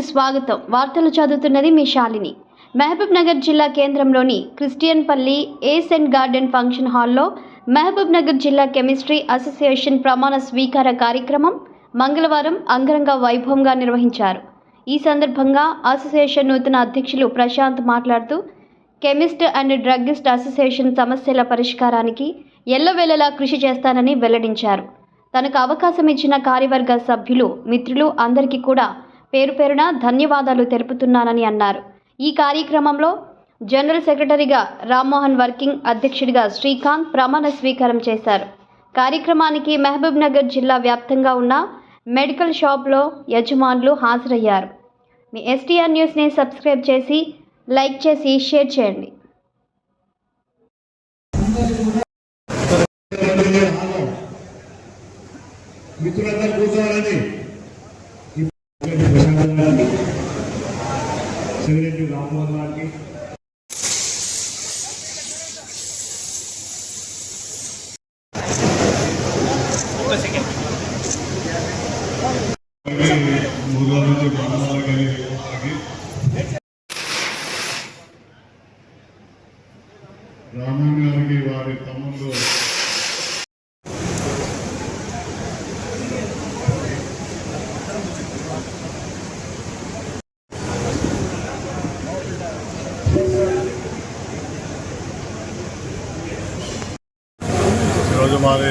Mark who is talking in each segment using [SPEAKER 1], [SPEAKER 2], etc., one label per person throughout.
[SPEAKER 1] స్వాగతం. వార్తలు చదువుతున్నది మీ శాలిని. మహబూబ్ నగర్ జిల్లా కేంద్రంలోని క్రిస్టియన్ పల్లి ఏస్ అండ్ గార్డెన్ ఫంక్షన్ హాల్లో మహబూబ్ నగర్ జిల్లా కెమిస్ట్రీ అసోసియేషన్ ప్రమాణ స్వీకార కార్యక్రమం మంగళవారం అంగరంగ వైభవంగా నిర్వహించారు. ఈ సందర్భంగా అసోసియేషన్ నూతన అధ్యక్షులు ప్రశాంత్ మాట్లాడుతూ కెమిస్ట్ అండ్ డ్రగ్గిస్ట్ అసోసియేషన్ సమస్యల పరిష్కారానికి ఎల్లవేళలా కృషి చేస్తానని వెల్లడించారు. తనకు అవకాశం ఇచ్చిన కార్యవర్గ సభ్యులు మిత్రులు అందరికీ కూడా పేరు పేరున ధన్యవాదాలు తెలుపుతున్నానని అన్నారు. ఈ కార్యక్రమంలో జనరల్ సెక్రటరీగా రామ్మోహన్ వర్కింగ్ అధ్యక్షుడిగా శ్రీకాంత్ ప్రమాణ స్వీకారం చేశారు. కార్యక్రమానికి మహబూబ్ నగర్ జిల్లా వ్యాప్తంగా ఉన్న మెడికల్ షాప్లో యజమానులు హాజరయ్యారు. మీ ఎస్టీఆర్ న్యూస్ని సబ్స్క్రైబ్ చేసి లైక్ చేసి షేర్ చేయండి.
[SPEAKER 2] మిత్రులందరూ కూర్చోవాలని ప్రశాంత్ గారికి సెక్రటరీ రామ్మోహన్ గారికి మూడు రోజుల నుంచి రామ్మోహన్ గారికి రామన్ గారికి వారి తమ్ముడు
[SPEAKER 3] ఈరోజు మాది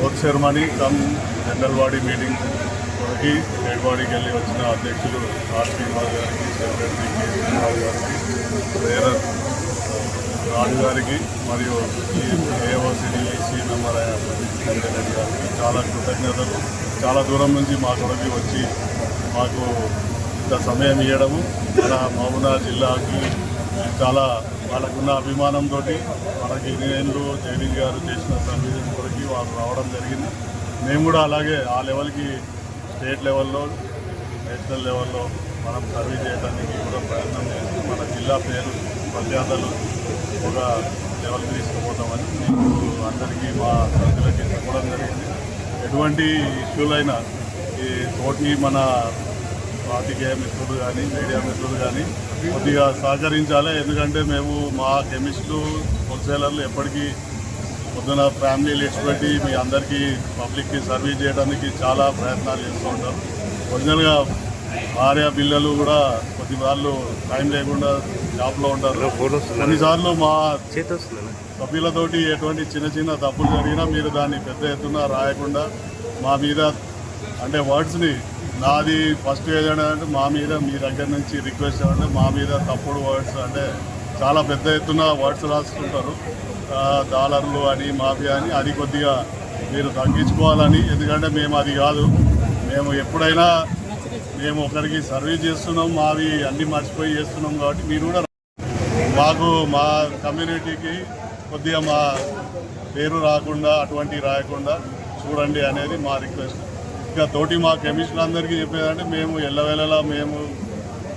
[SPEAKER 3] work ceremony cum general body meeting కొరకి head బాడీకి వెళ్ళి వచ్చిన అధ్యక్షులు ఆర్ శ్రీనివాస్ గారికి సెక్రటరీ కె శ్రీనివాస్ గారికి వేరర్ రాజు గారికి మరియు ఈ ఏఓసిడి ఈసీ మెంబర్ అయిన గారికి చాలా కృతజ్ఞతలు. చాలా దూరం నుంచి మా కొరకి వచ్చి మాకు ఇంత సమయం ఇవ్వడము మన మహబూనా జిల్లాకి చాలా వాళ్ళకున్న అభిమానంతో మనకి నేను జగదీష్ గారు చేసిన సర్వీసెస్ కొరకి వాళ్ళు రావడం జరిగింది. మేము కూడా అలాగే ఆ లెవెల్కి స్టేట్ లెవెల్లో నేషనల్ లెవెల్లో మనం సర్వీస్ చేయడానికి కూడా ప్రయత్నం చేసి మన జిల్లా పేరు ప్రజాతలు ఒక లెవెల్కి తీసుకుపోతామని మీకు అందరికీ మా సభ్యులకి చెప్పడం జరిగింది. ఎటువంటి ఇష్యూలైనా ఈ తోటి మన పాతికేయ మిత్రులు కానీ మీడియా మిత్రులు కానీ కొద్దిగా సహకరించాలి. ఎందుకంటే మేము మా కెమిస్టులు హోల్సేలర్లు ఎప్పటికీ పొద్దున ఫ్యామిలీ లిస్ట్ పెట్టి మీ అందరికీ పబ్లిక్కి సర్వీస్ చేయడానికి చాలా ప్రయత్నాలు చేస్తూ ఉంటారు ఒరిజినల్గా భార్య పిల్లలు కూడా కొద్ది వాళ్ళు టైం లేకుండా షాప్లో ఉంటారు. కొన్నిసార్లు మా సభ్యులతోటి ఎటువంటి చిన్న చిన్న తప్పులు జరిగినా మీరు దాన్ని పెద్ద ఎత్తున రాయకుండా మా మీద అంటే వర్డ్స్ని నాది ఫస్ట్ ఏదైనా అంటే మా మీద మీ దగ్గర నుంచి రిక్వెస్ట్ అంటే మా మీద తప్పుడు వర్డ్స్ అంటే చాలా పెద్ద ఎత్తున వర్డ్స్ రాసుకుంటారు. డాలర్లు అని మాఫియా అని అది కొద్దిగా మీరు తగ్గించుకోవాలని. ఎందుకంటే మేము అది కాదు. మేము ఎప్పుడైనా మేము ఒకరికి సర్వీస్ చేస్తున్నాం మావి అన్ని మర్చిపోయి చేస్తున్నాం కాబట్టి మీరు కూడా మాకు మా కమ్యూనిటీకి కొద్దిగా మా పేరు రాకుండా అటువంటి రాయకుండా చూడండి అనేది మా రిక్వెస్ట్ ఇక తోటి మా కెమిస్టులు అందరికీ చెప్పేదంటే మేము ఎల్లవేళలా మేము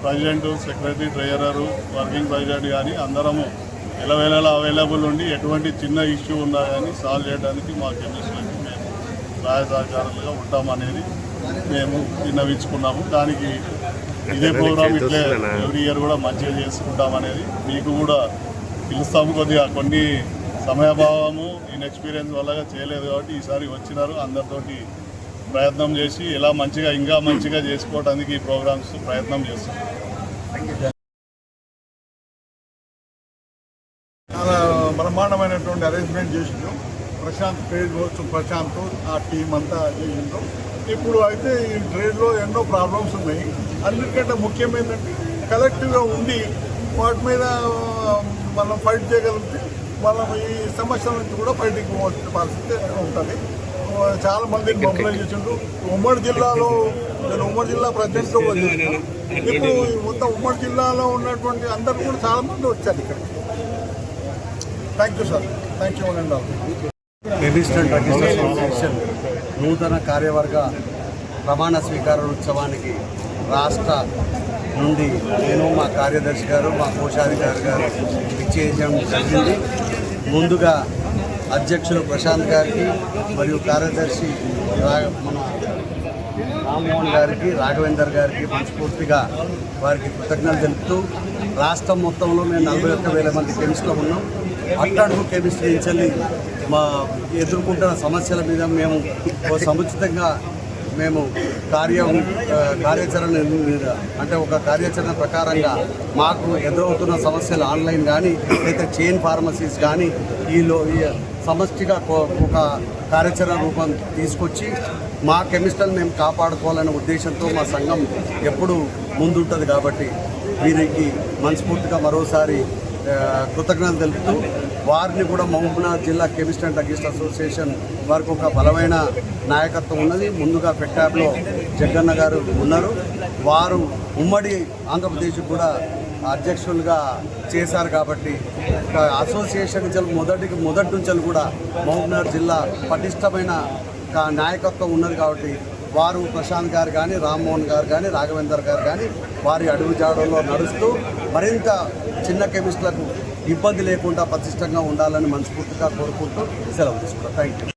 [SPEAKER 3] president secretary treasurer working president కానీ అందరము ఎల్లవేళలా అవైలబుల్ ఉండి ఎటువంటి చిన్న ఇష్యూ ఉన్నా కానీ సాల్వ్ చేయడానికి మా కెమిస్టులకి మేము సహాయ సహకారాలుగా ఉంటామనేది మేము విన్నవించుకున్నాము. దానికి ఇదే ప్రోగ్రామ్ ఇట్లే ఎవ్రీ ఇయర్ కూడా మంచిగా చేసుకుంటాం అనేది మీకు కూడా పిలుస్తాము కొద్దిగా. కొన్ని సమయభావము ఇన్ఎక్స్పీరియన్స్ వల్ల చేయలేదు కాబట్టి ఈసారి వచ్చినారు. అందరితోటి ప్రయత్నం చేసి ఇలా మంచిగా ఇంకా మంచిగా చేసుకోవడానికి ఈ ప్రోగ్రామ్స్ ప్రయత్నం చేస్తాం.
[SPEAKER 4] చాలా బ్రహ్మాండమైనటువంటి అరేంజ్మెంట్ చేసిండ్రు ప్రశాంత్ ట్రేడ్ వచ్చు ప్రశాంత్ ఆ టీం అంతా చేసిండ్రు ఇప్పుడు అయితే ఈ ట్రేడ్లో ఎన్నో ప్రాబ్లమ్స్ ఉన్నాయి. అన్నిటికంటే ముఖ్యం ఏంటంటే కలెక్టివ్గా ఉండి వాటి మీద మనం ఫైట్ చేయగలిగితే మనం ఈ సమస్యల నుంచి కూడా బయటికి పోవాల్సిన పరిస్థితి ఉంటుంది. చాలా మంది మొబైల్ చేసిండ్రు. ఉమ్మడి జిల్లాలో నేను ఉమ్మడి జిల్లా చేశాను. ఇప్పుడు ఈ మొత్తం ఉమ్మడి జిల్లాలో ఉన్నటువంటి అందరు కూడా చాలా మంది వచ్చారు ఇక్కడికి thank you sir thank you అండి
[SPEAKER 5] డ్రగ్గిస్ట్ అసోసియేషన్ నూతన కార్యవర్గ ప్రమాణ స్వీకారోత్సవానికి రాష్ట్ర నుండి నేను మా కార్యదర్శి గారు మా కోశాధికారి గారు ఇచ్చేయడం జరిగింది. ముందుగా అధ్యక్షులు ప్రశాంత్ గారికి మరియు కార్యదర్శి రా- మన రామ్మోహన్ గారికి రాఘవేందర్ గారికి మనస్ఫూర్తిగా వారికి కృతజ్ఞతలు తెలుపుతూ రాష్ట్రం మొత్తంలో మేము నలభై ఒక్క వేల మంది కెమిస్ట్లో ఉన్నాం. అట్లాడుకు కెమిస్ట్రీ నుంచి మా ఎదుర్కొంటున్న సమస్యల మీద మేము సముచితంగా మేము కార్యం కార్యాచరణ అంటే ఒక కార్యాచరణ ప్రకారంగా మాకు ఎదురవుతున్న సమస్యలు ఆన్లైన్ కానీ లేదా చైన్ ఫార్మసీస్ కానీ ఈలో ఈ సమష్టిగా ఒక కార్యాచరణ రూపం తీసుకొచ్చి మా కెమిస్ట్రీని మేము కాపాడుకోవాలనే ఉద్దేశంతో మా సంఘం ఎప్పుడు ముందుంటుంది కాబట్టి వీరికి మనస్ఫూర్తిగా మరోసారి కృతజ్ఞతలు తెలుపుతూ వారిని కూడా మహబూబ్నగర్ జిల్లా కెమిస్ట్ అండ్ డ్రగిస్ట్ అసోసియేషన్ వారికి ఒక బలమైన నాయకత్వం ఉన్నది. ముందుగా పెట్టాబ్లో జగన్న గారు ఉన్నారు. వారు ఉమ్మడి ఆంధ్రప్రదేశ్ కూడా అధ్యక్షులుగా చేశారు కాబట్టి అసోసియేషన్ నుంచి మొదటికి మొదటి నుంచి కూడా మహబూబ్నగర్ జిల్లా పటిష్టమైన నాయకత్వం ఉన్నది కాబట్టి వారు ప్రశాంత్ గారు కానీ రామ్మోహన్ గారు కానీ రాఘవేందర్ గారు కానీ వారి అడుగు జాడల్లో నడుస్తూ మరింత చిన్న కెమిస్టులకు ఇబ్బంది లేకుండా పటిష్టంగా ఉండాలని మనస్ఫూర్తిగా కోరుకుంటూ సెలవు తీసుకుంటాం. Thank you